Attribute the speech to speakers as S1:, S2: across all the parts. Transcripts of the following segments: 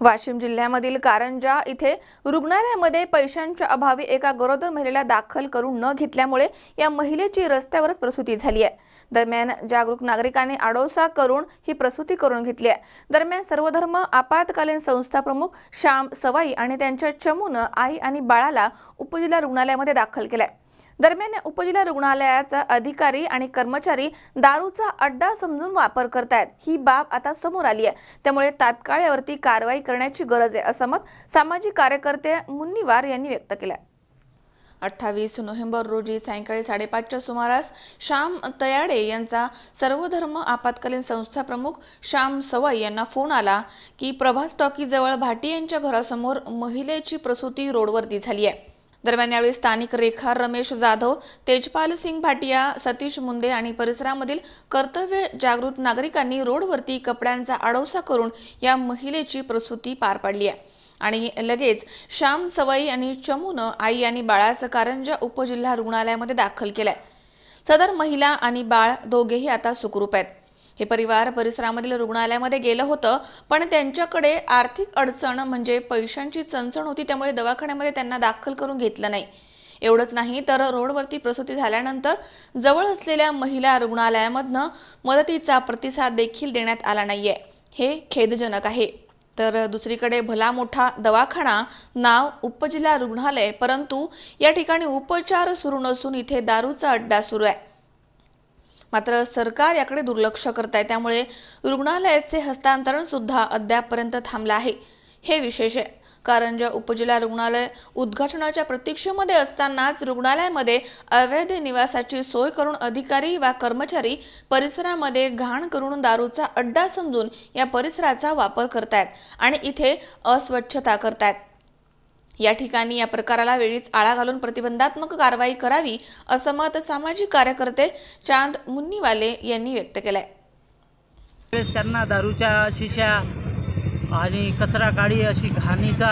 S1: वाशिम जिल्ह्यामधील कारंजा इथे रुग्णालयामध्ये पैशांच्या अभावी एका गरोदर महिलेला दाखल करून न घेतल्यामुळे या महिलेची रस्त्यावरच प्रसूती झाली आहे. दरम्यान जागरूक नागरिकांनी आडोसा करून ही प्रसूती करून घेतली आहे. दरम्यान सर्वधर्म आपत्कालीन संस्था प्रमुख श्याम सवाई आणि त्यांच्या चमूनं आई आणि बाळाला उपजिल्हा रुग्णालयामध्ये दाखल केलंय. दरम्यान या उपजिल्हा रुग्णालयाचा अधिकारी आणि कर्मचारी दारूचा अड्डा समजून वापर करतायत. ही बाब आता समोर आली आहे. त्यामुळे तात्काळ यावरती कारवाई करण्याची गरज आहे असं मत सामाजिक कार्यकर्ते मुन्नीवार यांनी व्यक्त केलं अठ्ठावीस नोव्हेंबर रोजी सायंकाळी साडेपाचच्या सुमारास श्याम तयाडे यांचा सर्वधर्म आपत्कालीन संस्था प्रमुख श्याम सवाई यांना फोन आला की प्रभात टॉकीजवळ भाटी यांच्या घरासमोर महिलेची प्रसूती रोडवरती झाली आहे. दरम्यान यावेळी स्थानिक रेखा रमेश जाधव तेजपाल सिंग भाटिया सतीश मुंदे आणि परिसरामधील कर्तव्य जागृत नागरिकांनी रोडवरती कपड्यांचा आडोसा करून या महिलेची प्रसूती पार पाडली आहे. आणि लगेच श्याम सवाई आणि चमूनं आई आणि बाळाचं कारंजा उपजिल्हा रुग्णालयामध्ये दाखल केलंय. सदर महिला आणि बाळ दोघेही आता सुखरूप आहेत. हे परिवार परिसरामधील रुग्णालयामध्ये गेलं होतं पण त्यांच्याकडे आर्थिक अडचण म्हणजे पैशांची चणचण होती त्यामुळे दवाखान्यामध्ये त्यांना दाखल करून घेतलं नाही. एवढंच नाही तर रोडवरती प्रसूती झाल्यानंतर जवळ असलेल्या महिला रुग्णालयामधनं मदतीचा प्रतिसाद देखील देण्यात आला नाहीये. हे खेदजनक आहे. तर दुसरीकडे भला मोठा दवाखाना नाव उपजिल्हा रुग्णालय परंतु या ठिकाणी उपचार सुरू नसून इथे दारूचा अड्डा सुरू आहे. मात्र सरकार याकडे दुर्लक्ष करत आहे त्यामुळे रुग्णालयाचे हस्तांतरण सुद्धा अद्यापपर्यंत थांबलं आहे. हे विशेष आहे. कारंजा उपजिल्हा रुग्णालय उद्घाटनाच्या प्रतीक्षेमध्ये असतानाच रुग्णालयामध्ये अवैध निवासाची सोय करून अधिकारी वा कर्मचारी परिसरामध्ये घाण करून दारूचा अड्डा समजून या परिसराचा वापर करतायत आणि इथे अस्वच्छता करतायत. या ठिकाणी या प्रकाराला वेळीच आळा घालून प्रतिबंधात्मक कारवाई करावी असं मत सामाजिक कार्यकर्ते चांद मुन्नीवाले यांनी व्यक्त केलंय.
S2: त्यावेळेस त्यांना दारूच्या शिश्या आणि कचरा काळी अशी घाणीचा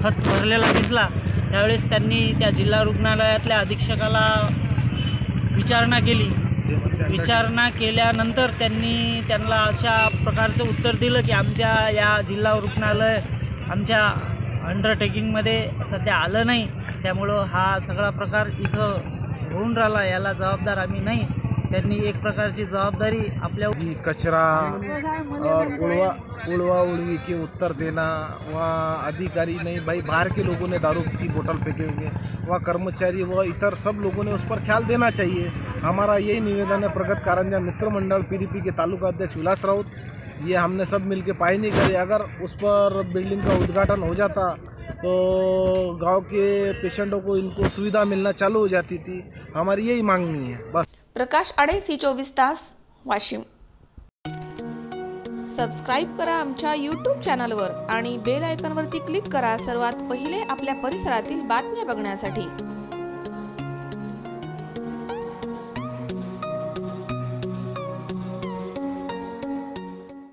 S2: खच भरलेला दिसला. त्यावेळेस त्यांनी त्या जिल्हा रुग्णालयातल्या अधीक्षकाला विचारणा केली. विचारणा केल्यानंतर त्यांनी त्यांना अशा प्रकारचं उत्तर दिलं की आमच्या या जिल्हा रुग्णालय आमच्या अंडरटेकिंगमध्ये सध्या आलं नाही. त्यामुळं हा सगळा प्रकार इथं होऊन राहिला. याला जबाबदार आम्ही नाही. त्यांनी एक प्रकारची जबाबदारी आपल्या
S3: कचरा और उड़वा उड़वा उड़वी के उत्तर देना वहाँ अधिकारी नहीं भाई बाहर के लोगों ने दारू की बोतल फेंके हुए वहाँ कर्मचारी व इतर सब लोगों ने उस पर ख्याल देना चाहिए. हमारा यही निवेदन है प्रगत कारंजा मित्र मंडल पीडीपी के तालुका अध्यक्ष विलास राउत ये हमने सब मिलके पाई नहीं करी। अगर उस पर बिल्डिंग का उद्घाटन हो जाता तो गांव के पेशेंटों को इनको सुविधा मिलना चालू हो जाती थी। हमारी यही मांगनी है बस।
S1: प्रकाश आडे सी चोवीस तास वाशिम। सबस्क्राईब करा आमच्या यूट्यूब चॅनलवर आणि बेल आयकॉनवरती क्लिक करा सर्वात पहिले आपल्या परिसरातील बातम्या बघण्यासाठी.